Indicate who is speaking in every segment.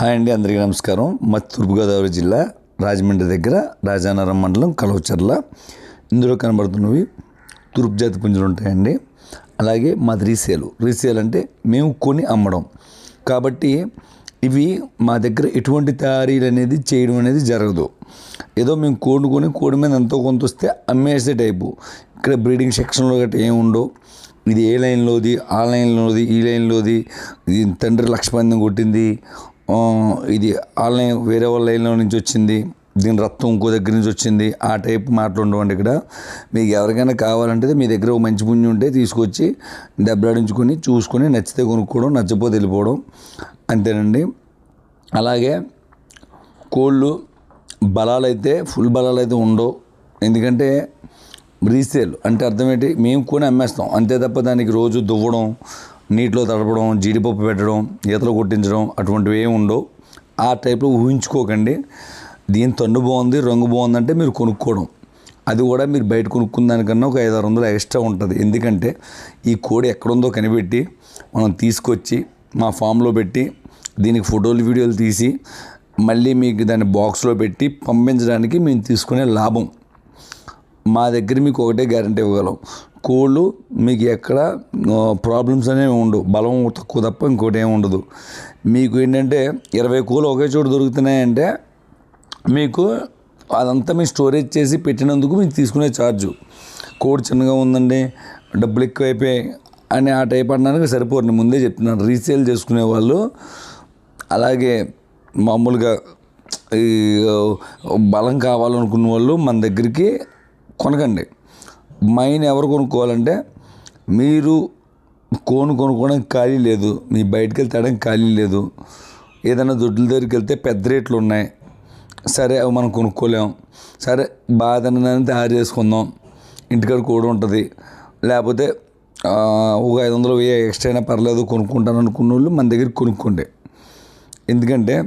Speaker 1: Hi అండి అందరికీ నమస్కారం. మా తూర్పుగోదావరి జిల్లా రాజమండ్రి దగ్గర రాజానగరం మండలం కలవచర్ల. ఇందులో కనబడుతున్నవి తూర్పు జాతి పుంజులు ఉంటాయండి. అలాగే మాది రీసేల్. రీసేల్ అంటే మేము కొని అమ్మడం. కాబట్టి ఇవి మా దగ్గర ఎటువంటి తయారీలు అనేది చేయడం అనేది జరగదు. ఏదో మేము కోడుకొని కోడి మీద ఎంతో కొంత వస్తే అమ్మేసే టైపు. ఇక్కడ బ్రీడింగ్ సెక్షన్లో గట్రా ఏమి ఉండవు. ఇది ఏ లైన్లోది ఆ లైన్లోది ఈ లైన్లోది ఇది తండ్రి లక్ష పందెం కొట్టింది ఇది ఆన్లైన్ వేరే వాళ్ళ లైన్లో నుంచి వచ్చింది దీని రక్తం ఇంకో దగ్గర నుంచి వచ్చింది ఆ టైప్ మాటలు ఉండవండి ఇక్కడ. మీకు ఎవరికైనా కావాలంటే మీ దగ్గర ఒక మంచి పుణ్యం ఉంటే తీసుకొచ్చి దెబ్బలాడించుకొని చూసుకొని నచ్చితే కొనుక్కోవడం నచ్చపోతే వెళ్ళిపోవడం అంతేనండి. అలాగే కోళ్ళు బలాలు అయితే ఫుల్ బలాలు అయితే ఉండవు. ఎందుకంటే రీసేల్ అంటే అర్థం ఏంటి? మేము కూడా అమ్మేస్తాం. అంతే తప్ప దానికి రోజు దువ్వడం నీటిలో తడపడం జీడిపప్పు పెట్టడం ఈతలు కొట్టించడం అటువంటివి ఏమి ఉండవు. ఆ టైప్లో ఊహించుకోకండి. దీని తండు బాగుంది రంగు బాగుందంటే మీరు కొనుక్కోవడం. అది కూడా మీరు బయట కొనుక్కున్న దానికన్నా ఒక ఐదు ఆరు వందలు ఎక్స్ట్రా ఉంటుంది. ఎందుకంటే ఈ కోడి ఎక్కడుందో కనిపెట్టి మనం తీసుకొచ్చి మా ఫామ్లో పెట్టి దీనికి ఫోటోలు వీడియోలు తీసి మళ్ళీ మీకు దాన్ని బాక్స్లో పెట్టి పంపించడానికి మేము తీసుకునే లాభం. మా దగ్గర మీకు ఒకటే గ్యారంటీ ఇవ్వగలం. కోళ్ళు మీకు ఎక్కడ ప్రాబ్లమ్స్ అనేవి ఉండవు. బలం తక్కువ తప్ప ఇంకోటి ఏమి ఉండదు. మీకు ఏంటంటే ఇరవై కోళ్ళు ఒకే చోట దొరుకుతున్నాయంటే మీకు అదంతా మీ స్టోరేజ్ చేసి పెట్టినందుకు మీకు తీసుకునే ఛార్జు కోడ్ చిన్నగా ఉందండి డబ్బులు ఎక్కువైపోయాయి అని ఆ టైప్ అనడానికి సరిపోరు. ముందే చెప్తున్నాను రీసేల్ చేసుకునే వాళ్ళు అలాగే మామూలుగా ఈ బలం కావాలనుకున్న వాళ్ళు మన దగ్గరికి కొనకండి. మైన్ ఎవరు కొనుక్కోవాలంటే మీరు కోను కొనుక్కోవడానికి ఖాళీ లేదు. మీ బయటకు వెళ్తే తేడానికి ఖాళీ లేదు. ఏదైనా దొడ్ల దగ్గరికి వెళ్తే పెద్ద రేట్లు ఉన్నాయి. సరే అవి మనం కొనుక్కోలేం. సరే బాధని తయారు చేసుకుందాం. ఇంటికాడ కూడా ఉంటుంది. లేకపోతే ఒక ఐదు వందలు వెయ్యి ఎక్స్ట్రా అయినా పర్లేదు కొనుక్కుంటాను అనుకున్న వాళ్ళు మన దగ్గర కొనుక్కోండి. ఎందుకంటే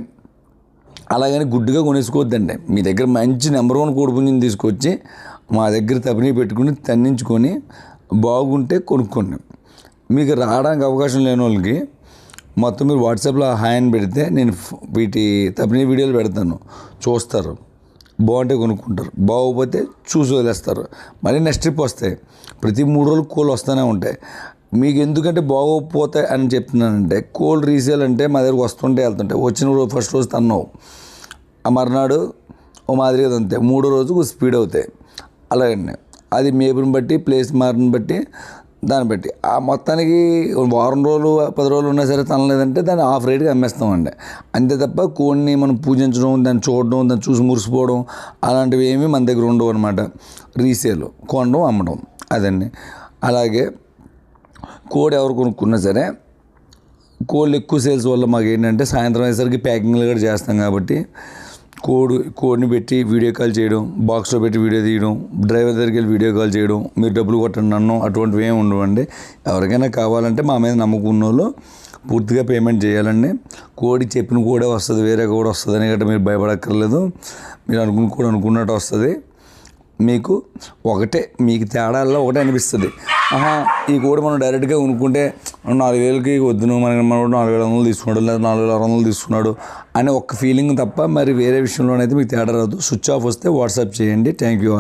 Speaker 1: అలాగని గుడ్డుగా కొనేసుకోవద్దండి. మీ దగ్గర మంచి నెంబర్ వన్ కోడిపుంజిని తీసుకొచ్చి మా దగ్గర తపినీ పెట్టుకుని తన్నించుకొని బాగుంటే కొనుక్కోండి. మీకు రావడానికి అవకాశం లేని వాళ్ళకి మొత్తం మీరు వాట్సాప్లో హాయ్ అని పెడితే నేను వీటి తపినీ వీడియోలు పెడతాను. చూస్తారు. బాగుంటే కొనుక్కుంటారు. బాగోకపోతే చూసి వదిలేస్తారు. మళ్ళీ నెక్స్ట్ ట్రిప్ వస్తాయి. ప్రతి మూడు రోజులు కోళ్ళు వస్తూనే ఉంటాయి. మీకు ఎందుకంటే బాగోకపోతాయి అని చెప్తున్నానంటే కోల్డ్ రీసేల్ అంటే మా దగ్గరకు వస్తుంటే వెళ్తుంటాయి. వచ్చిన రోజు ఫస్ట్ రోజు తన్నావు. ఆ మర్నాడు ఓ మాదిరిగా అంతే. మూడో రోజుకు స్పీడ్ అవుతాయి. అలాగండి అది మేపుని బట్టి ప్లేస్ మారిని బట్టి దాన్ని బట్టి. ఆ మొత్తానికి వారం రోజులు పది రోజులు ఉన్నా సరే తనలేదంటే దాన్ని ఆఫ్ రేట్గా అమ్మేస్తామండి. అంతే తప్ప కోడిని మనం పూజించడం దాన్ని చూడడం దాన్ని చూసి మురిసిపోవడం అలాంటివి ఏమీ మన దగ్గర ఉండవు అనమాట రీసేల్ కొనడం అమ్మడం అదండి అలాగే కోడి ఎవరు కొనుక్కున్నా సరే కోళ్ళు ఎక్కువ సేల్స్ వల్ల మాకు ఏంటంటే సాయంత్రం అయ్యేసరికి ప్యాకింగ్లు కూడా చేస్తాం కాబట్టి కోడ్ కోడ్ని పెట్టి వీడియో కాల్ చేయడం బాక్స్లో పెట్టి వీడియో తీయడం డ్రైవర్ దగ్గరికి వెళ్ళి వీడియో కాల్ చేయడం మీరు డబ్బులు కొట్టండి నన్ను అటువంటివి ఏమి ఉండవండి. ఎవరికైనా కావాలంటే మా మీద నమ్ముకున్న వాళ్ళు పూర్తిగా పేమెంట్ చేయాలండి. కోడి చెప్పిన కూడా వస్తుంది వేరే కూడా వస్తుంది అని గట్రా మీరు భయపడక్కర్లేదు. మీరు అనుకున్న కూడా అనుకున్నట్టు వస్తుంది. మీకు ఒకటే మీకు తేడాల్లో ఒకటే అనిపిస్తుంది. ఈ కోడి మనం డైరెక్ట్గా కొనుక్కుంటే నాలుగు వేలకి వద్దును మనకి మనోడు నాలుగు వేల వందలు తీసుకున్నాడు లేదా నాలుగు వేల ఆరు వందలు తీసుకున్నాడు అనే ఒక్క ఫీలింగ్ తప్ప మరి వేరే విషయంలోనైతే మీకు తేడా రాదు. స్విచ్ ఆఫ్ వస్తే వాట్సాప్ చేయండి. Thank you